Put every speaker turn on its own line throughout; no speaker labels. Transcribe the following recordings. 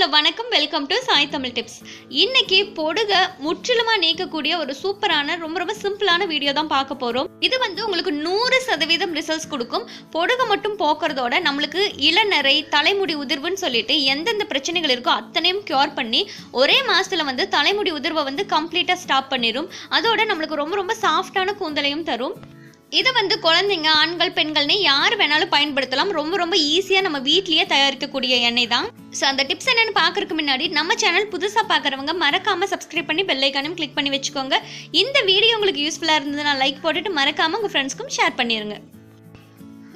Hello வணக்கம். Welcome to Sai Tamil tips இன்னைக்கு பொடுக முற்றிலுமா நீக்கக்கூடிய ஒரு சூப்பரான ரொம்ப ரொம்ப சிம்பிளான வீடியோ தான் பார்க்க போறோம். இது வந்து உங்களுக்கு நூறு சதவீதம் ரிசல்ட்ஸ் கொடுக்கும். பொடுக மட்டும் போக்குறதோட நம்மளுக்கு இளநரை தலைமுடி உதிர்வுன்னு சொல்லிட்டு எந்தெந்த பிரச்சனைகள் இருக்கோ அத்தனையும் கியூர் பண்ணி ஒரே மாசத்துல வந்து தலைமுடி உதிர்வை வந்து கம்ப்ளீட்டா ஸ்டாப் பண்ணிடும் அதோட நம்மளுக்கு ரொம்ப ரொம்ப சாஃப்டான கூந்தலையும் தரும். இது வந்து குழந்தைங்க ஆண்கள் பெண்கள்னு யார் வேணாலும் பயன்படுத்தலாம். ரொம்ப ரொம்ப ஈஸியாக நம்ம வீட்லேயே தயாரிக்கக்கூடிய எண்ணெய் தான். ஸோ அந்த டிப்ஸ் என்னென்னு பார்க்குறதுக்கு முன்னாடி நம்ம சேனல் புதுசாக பார்க்குறவங்க மறக்காமல் சப்ஸ்கிரைப் பண்ணி பெல்லைக்கானும் கிளிக் பண்ணி வச்சுக்கோங்க. இந்த வீடியோ உங்களுக்கு யூஸ்ஃபுல்லாக இருந்ததுன்னா லைக் போட்டுட்டு மறக்காமல் உங்கள் ஃப்ரெண்ட்ஸ்க்கும் ஷேர் பண்ணிடுங்க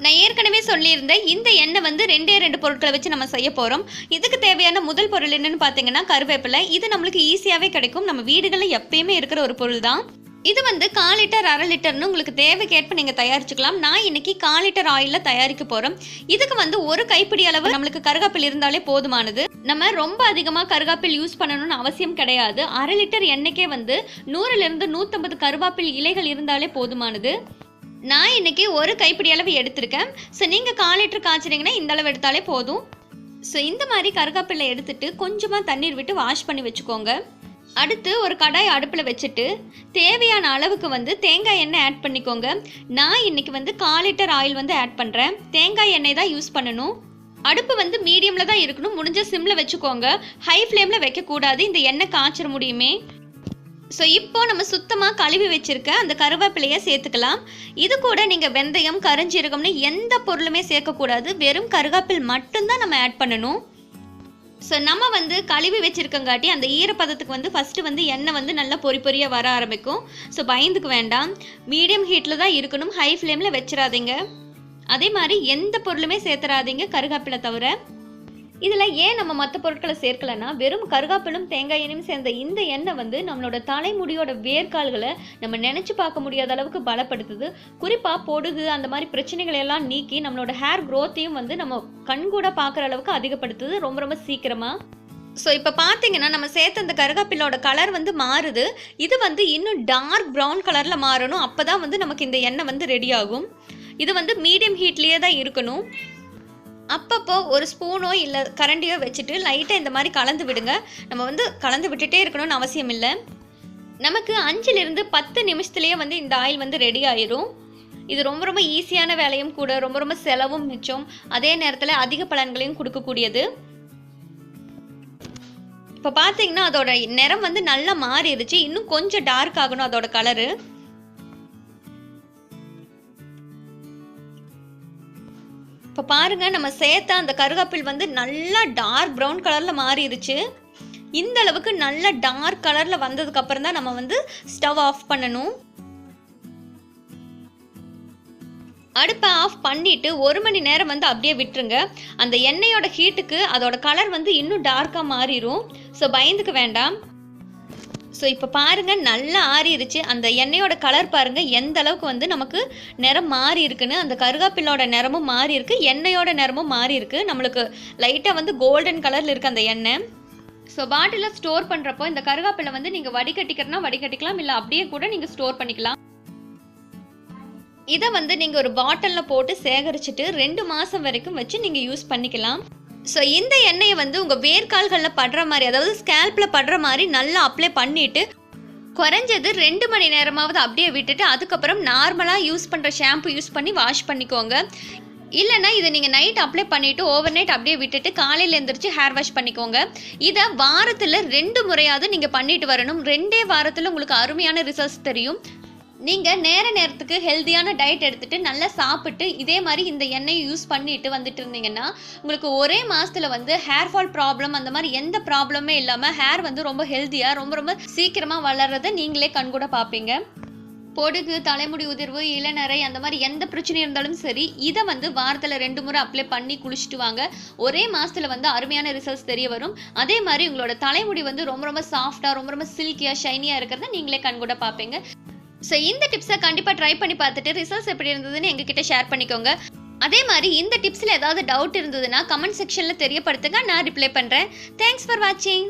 நான் ஏற்கனவே சொல்லியிருந்தேன் இந்த எண்ணெய் வந்து ரெண்டே ரெண்டு பொருட்களை வச்சு நம்ம செய்ய போகிறோம் இதுக்கு தேவையான முதல் பொருள் என்னென்னு பார்த்தீங்கன்னா கருவேப்பிலை. இது நம்மளுக்கு ஈஸியாகவே கிடைக்கும். நம்ம வீடுகளில் எப்பயுமே இருக்கிற ஒரு பொருள் தான். இது வந்து கால் லிட்டர் அரை லிட்டர்னு உங்களுக்கு தேவைக்கேற்ப நீங்கள் தயாரிச்சுக்கலாம். நான் இன்னைக்கு கால் லிட்டர் ஆயிலில் தயாரிக்க போகிறோம் இதுக்கு வந்து ஒரு கைப்பிடி அளவு நம்மளுக்கு கருகாப்பில் இருந்தாலே போதுமானது. நம்ம ரொம்ப அதிகமாக கருகாப்பில் யூஸ் பண்ணணும்னு அவசியம் கிடையாது. அரை லிட்டர் எண்ணெய்க்கே வந்து நூறுலேருந்து நூற்றம்பது கருவேப்பில் இலைகள் இருந்தாலே போதுமானது. நான் இன்னைக்கு ஒரு கைப்பிடி அளவு எடுத்திருக்கேன். ஸோ நீங்கள் கால் லிட்டர் காய்ச்சினீங்கன்னா இந்த அளவு எடுத்தாலே போதும். ஸோ இந்த மாதிரி கருகாப்பில்லை எடுத்துட்டு கொஞ்சமாக தண்ணீர் விட்டு வாஷ் பண்ணி வச்சுக்கோங்க. அடுத்து ஒரு கடாய் அடுப்பில் வச்சுட்டு தேவையான அளவுக்கு வந்து தேங்காய் எண்ணெய் ஆட் பண்ணிக்கோங்க. நான் இன்னைக்கு வந்து கால் லிட்டர் ஆயில் வந்து ஆட் பண்ணுறேன் தேங்காய் எண்ணெய் தான் யூஸ் பண்ணணும். அடுப்பு வந்து மீடியமில் தான் இருக்கணும். முடிஞ்ச சிம்மில் வச்சுக்கோங்க. ஹை ஃப்ளேமில் வைக்கக்கூடாது இந்த எண்ணெய் காய்ச்சிட முடியுமே. ஸோ இப்போ நம்ம சுத்தமாக கழுவி வச்சிருக்க அந்த கருவேப்பிலையை சேர்த்துக்கலாம். இது கூட நீங்கள் வெந்தயம் கருஞ்சீரகம்னு எந்த பொருளுமே சேர்க்கக்கூடாது. வெறும் கருவேப்பில் மட்டும்தான் நம்ம ஆட் பண்ணணும். ஸோ நம்ம வந்து கழுவி வச்சுருக்கங்காட்டி அந்த ஈரப்பதத்துக்கு வந்து ஃபஸ்ட்டு வந்து எண்ணெய் வந்து நல்லா பொறி பொறியாக வர ஆரம்பிக்கும். ஸோ பயந்துக்கு வேண்டாம். மீடியம் ஹீட்டில் தான் இருக்கணும். ஹை ஃப்ளேமில் வச்சிடாதீங்க அதே மாதிரி எந்த பொருளுமே சேர்த்துறாதீங்க கருகாப்பிலை தவிர. இதில் ஏன் நம்ம மற்ற பொருட்களை சேர்க்கலைன்னா வெறும் கருகாப்பிலும் தேங்காய் எண்ணெயும் சேர்ந்த இந்த எண்ணெய் வந்து நம்மளோட தலைமுடியோட வேர்க்கால்களை நம்ம நினச்சி பார்க்க முடியாத அளவுக்கு பலப்படுத்துது. குறிப்பாக பொடுகு அந்த மாதிரி பிரச்சனைகளை எல்லாம் நீக்கி நம்மளோட ஹேர் க்ரோத்தையும் வந்து நம்ம கண்கூட பார்க்குற அளவுக்கு அதிகப்படுத்துது. ரொம்ப ரொம்ப சீக்கிரமாக ஸோ இப்போ பார்த்தீங்கன்னா நம்ம சேர்த்த அந்த கருகாப்பிலோட கலர் வந்து மாறுது. இது வந்து இன்னும் டார்க் ப்ரௌன் கலரில் மாறணும். அப்போ தான் வந்து நமக்கு இந்த எண்ணெய் வந்து ரெடி ஆகும். இது வந்து மீடியம் ஹீட்லேயே தான் இருக்கணும். அப்பப்போ ஒரு ஸ்பூனோ இல்லை கரண்டியோ வச்சுட்டு லைட்டாக இந்த மாதிரி கலந்து விடுங்க. நம்ம வந்து கலந்து விட்டுட்டே இருக்கணும்னு அவசியம் இல்லை. நமக்கு அஞ்சுலேருந்து பத்து நிமிஷத்துலேயே வந்து இந்த ஆயில் வந்து ரெடி ஆயிரும். இது ரொம்ப ரொம்ப ஈஸியான வேலையும் கூட ரொம்ப ரொம்ப செலவும் மிச்சம். அதே நேரத்தில் அதிக பலன்களையும் கொடுக்கக்கூடியது. இப்போ பார்த்தீங்கன்னா அதோட நிறம் வந்து நல்லா மாறிடுச்சு இன்னும் கொஞ்சம் டார்க் ஆகணும் அதோட கலரு இப்போ பாருங்கள் நம்ம சேர்த்த அந்த கருகாப்பில் வந்து நல்லா டார்க் ப்ரௌன் கலரில் மாறிடுச்சு. இந்த அளவுக்கு நல்ல டார்க் கலரில் வந்ததுக்கப்புறம் தான் நம்ம வந்து ஸ்டவ் ஆஃப் பண்ணணும். அடுப்பை ஆஃப் பண்ணிட்டு ஒரு மணி நேரம் வந்து அப்படியே விட்டுருங்க. அந்த எண்ணெயோட ஹீட்டுக்கு அதோட கலர் வந்து இன்னும் டார்க்காக மாறிடும் ஸோ பயந்துக்க வேண்டாம். ஸோ இப்போ பாருங்க நல்லா ஆறிடுச்சு அந்த எண்ணெயோட கலர் பாருங்கள் எந்த அளவுக்கு வந்து நமக்கு நிறம் மாறி இருக்குன்னு அந்த கருகாப்பிலோட நிறமும் மாறி இருக்குது எண்ணெயோட நிறமும் மாறி இருக்குது நம்மளுக்கு லைட்டாக வந்து கோல்டன் கலரில் இருக்குது அந்த எண்ணெய் ஸோ பாட்டிலில் ஸ்டோர் பண்ணுறப்போ இந்த கருகாப்பிலை வந்து நீங்கள் வடிகட்டிக்கிறனா வடிகட்டிக்கலாம் இல்லை அப்படியே கூட நீங்கள் ஸ்டோர் பண்ணிக்கலாம். இதை வந்து நீங்கள் ஒரு பாட்டிலில் போட்டு சேகரிச்சுட்டு ரெண்டு மாதம் வரைக்கும் வச்சு நீங்கள் யூஸ் பண்ணிக்கலாம். ஸோ இந்த எண்ணெயை வந்து உங்கள் வேர்க்கால்களில் படுற மாதிரி அதாவது ஸ்கேல்பில் படுற மாதிரி நல்லா அப்ளை பண்ணிவிட்டு குறைஞ்சது ரெண்டு மணி நேரமாவது அப்படியே விட்டுட்டு அதுக்கப்புறம் நார்மலாக யூஸ் பண்ணுற ஷாம்பு யூஸ் பண்ணி வாஷ் பண்ணிக்கோங்க. இல்லைன்னா இதை நீங்கள் நைட் அப்ளை பண்ணிவிட்டு ஓவர் நைட் அப்படியே விட்டுட்டு காலையில் எழுந்திரிச்சு ஹேர் வாஷ் பண்ணிக்கோங்க. இதை வாரத்தில் ரெண்டு முறையாவது நீங்கள் பண்ணிட்டு வரணும். ரெண்டே வாரத்தில் உங்களுக்கு அருமையான ரிசல்ட்ஸ் தெரியும். நீங்கள் நேர நேரத்துக்கு ஹெல்த்தியான டயட் எடுத்துட்டு நல்லா சாப்பிட்டு இதே மாதிரி இந்த எண்ணெயை யூஸ் பண்ணிட்டு வந்துட்டு இருந்தீங்கன்னா உங்களுக்கு ஒரே மாதத்தில் வந்து ஹேர் ஃபால் ப்ராப்ளம் அந்த மாதிரி எந்த ப்ராப்ளமே இல்லாமல் ஹேர் வந்து ரொம்ப ஹெல்த்தியாக ரொம்ப ரொம்ப சீக்கிரமாக வளர்றத நீங்களே கண்கூட பார்ப்பீங்க. பொடுகு தலைமுடி உதிர்வு இளநரை அந்த மாதிரி எந்த பிரச்சனை இருந்தாலும் சரி இதை வந்து வாரத்தில் ரெண்டு முறை அப்ளை பண்ணி குளிச்சுட்டு வாங்க. ஒரே மாதத்தில் வந்து அருமையான ரிசல்ட்ஸ் தெரிய வரும். அதே மாதிரி உங்களோட தலைமுடி வந்து ரொம்ப ரொம்ப சாஃப்டாக ரொம்ப ரொம்ப சில்கியாக ஷைனியாக இருக்கிறத நீங்களே கண்கூட பார்ப்பீங்க. ஸோ இந்த டிப்ஸை கண்டிப்பாக ட்ரை பண்ணி பார்த்துட்டு ரிசல்ட்ஸ் எப்படி இருந்ததுன்னு எங்ககிட்ட ஷேர் பண்ணிக்கோங்க. அதே மாதிரி இந்த டிப்ஸில் ஏதாவது டவுட் இருந்ததுன்னா கமெண்ட் செக்ஷனில் தெரியப்படுத்துங்க. நான் ரிப்ளை பண்ணுறேன் தேங்க்ஸ் ஃபார் வாட்சிங்